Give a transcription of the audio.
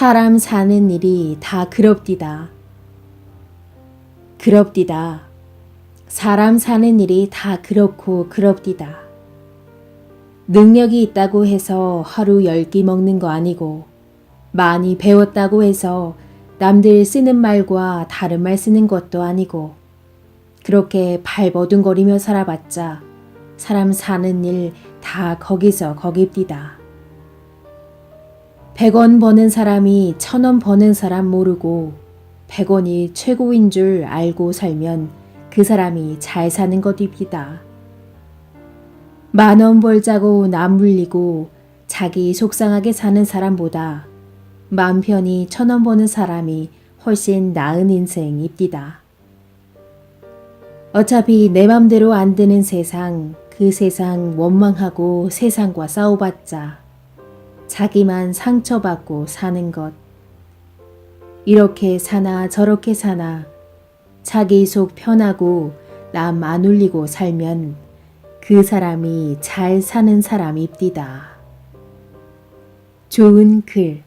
사람 사는 일이 다 그럽디다. 그럽디다. 사람 사는 일이 다 그렇고 그럽디다. 능력이 있다고 해서 하루 열 끼 먹는 거 아니고, 많이 배웠다고 해서 남들 쓰는 말과 다른 말 쓰는 것도 아니고, 그렇게 발버둥거리며 살아봤자 사람 사는 일 다 거기서 거깁디다. 100원 버는 사람이 1000원 버는 사람 모르고 100원이 최고인 줄 알고 살면 그 사람이 잘 사는 것입니다. 만 원 벌자고 남 물리고 자기 속상하게 사는 사람보다 맘 편히 천 원 버는 사람이 훨씬 나은 인생입디다. 어차피 내 맘대로 안 되는 세상, 그 세상 원망하고 세상과 싸워봤자 자기만 상처받고 사는 것. 이렇게 사나 저렇게 사나 자기 속 편하고 남 안 울리고 살면 그 사람이 잘 사는 사람입디다. 좋은 글